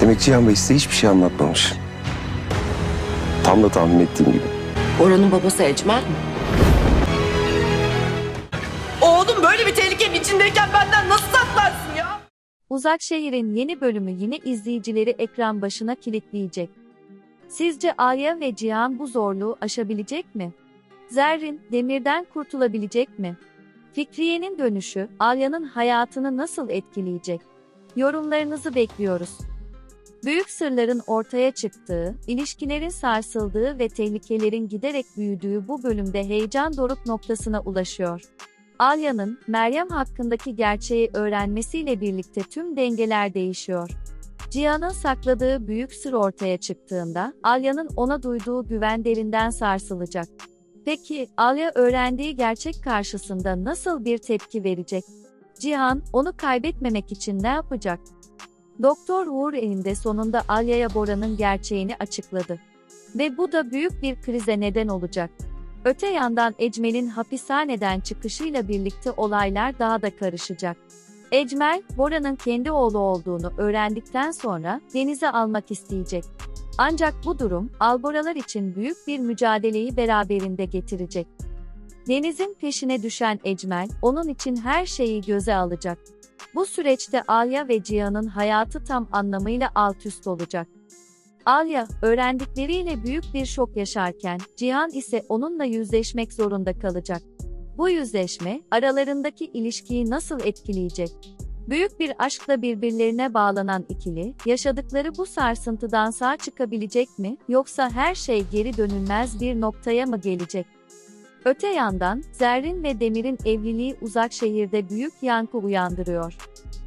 Demek Cihan Bey size hiçbir şey anlatmamış. Tam da tahmin ettiğim gibi. Oranın babası Ecmel mi? Oğlum böyle bir tehlikenin içindeyken benden nasıl saklarsın ya? Uzak Şehir'in yeni bölümü yine izleyicileri ekran başına kilitleyecek. Sizce Aya ve Cihan bu zorluğu aşabilecek mi? Zerrin, Demir'den kurtulabilecek mi? Fikriye'nin dönüşü, Alya'nın hayatını nasıl etkileyecek? Yorumlarınızı bekliyoruz. Büyük sırların ortaya çıktığı, ilişkilerin sarsıldığı ve tehlikelerin giderek büyüdüğü bu bölümde heyecan doruk noktasına ulaşıyor. Alya'nın Meryem hakkındaki gerçeği öğrenmesiyle birlikte tüm dengeler değişiyor. Cihan'ın sakladığı büyük sır ortaya çıktığında Alya'nın ona duyduğu güven derinden sarsılacak. Peki Alya öğrendiği gerçek karşısında nasıl bir tepki verecek? Cihan onu kaybetmemek için ne yapacak? Doktor Uğur elinde sonunda Alya'ya Bora'nın gerçeğini açıkladı. Ve bu da büyük bir krize neden olacak. Öte yandan Ecmel'in hapishaneden çıkışıyla birlikte olaylar daha da karışacak. Ecmel, Bora'nın kendi oğlu olduğunu öğrendikten sonra Deniz'e almak isteyecek. Ancak bu durum, Alboralar için büyük bir mücadeleyi beraberinde getirecek. Deniz'in peşine düşen Ecmel, onun için her şeyi göze alacak. Bu süreçte Alya ve Cihan'ın hayatı tam anlamıyla alt üst olacak. Alya, öğrendikleriyle büyük bir şok yaşarken, Cihan ise onunla yüzleşmek zorunda kalacak. Bu yüzleşme, aralarındaki ilişkiyi nasıl etkileyecek? Büyük bir aşkla birbirlerine bağlanan ikili, yaşadıkları bu sarsıntıdan sağ çıkabilecek mi, yoksa her şey geri dönülmez bir noktaya mı gelecek? Öte yandan, Zerrin ve Demir'in evliliği uzak şehirde büyük yankı uyandırıyor.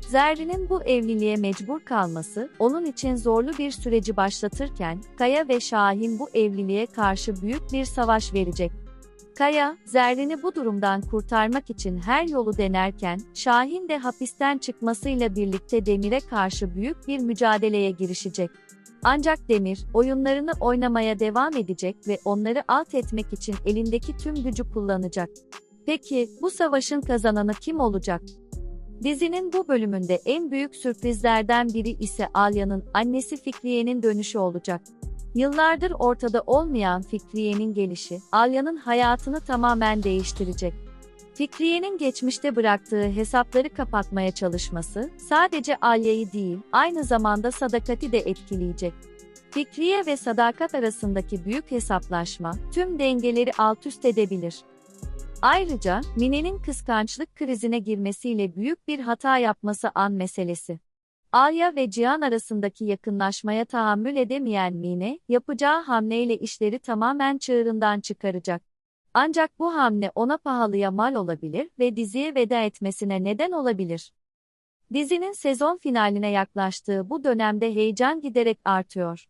Zerrin'in bu evliliğe mecbur kalması, onun için zorlu bir süreci başlatırken, Kaya ve Şahin bu evliliğe karşı büyük bir savaş verecek. Kaya, Zerrin'i bu durumdan kurtarmak için her yolu denerken, Şahin de hapisten çıkmasıyla birlikte Demir'e karşı büyük bir mücadeleye girişecek. Ancak Demir, oyunlarını oynamaya devam edecek ve onları alt etmek için elindeki tüm gücü kullanacak. Peki, bu savaşın kazananı kim olacak? Dizinin bu bölümünde en büyük sürprizlerden biri ise Alya'nın annesi Fikriye'nin dönüşü olacak. Yıllardır ortada olmayan Fikriye'nin gelişi, Alya'nın hayatını tamamen değiştirecek. Fikriye'nin geçmişte bıraktığı hesapları kapatmaya çalışması, sadece Alya'yı değil, aynı zamanda Sadakat'i de etkileyecek. Fikriye ve Sadakat arasındaki büyük hesaplaşma, tüm dengeleri alt üst edebilir. Ayrıca, Mine'nin kıskançlık krizine girmesiyle büyük bir hata yapması an meselesi. Alya ve Cihan arasındaki yakınlaşmaya tahammül edemeyen Mine, yapacağı hamleyle işleri tamamen çığırından çıkaracak. Ancak bu hamle ona pahalıya mal olabilir ve diziye veda etmesine neden olabilir. Dizinin sezon finaline yaklaştığı bu dönemde heyecan giderek artıyor.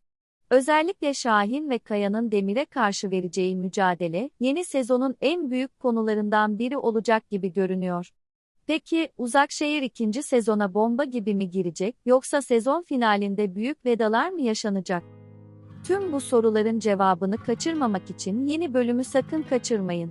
Özellikle Şahin ve Kaya'nın Demir'e karşı vereceği mücadele, yeni sezonun en büyük konularından biri olacak gibi görünüyor. Peki, Uzakşehir ikinci sezona bomba gibi mi girecek, yoksa sezon finalinde büyük vedalar mı yaşanacak? Tüm bu soruların cevabını kaçırmamak için yeni bölümü sakın kaçırmayın.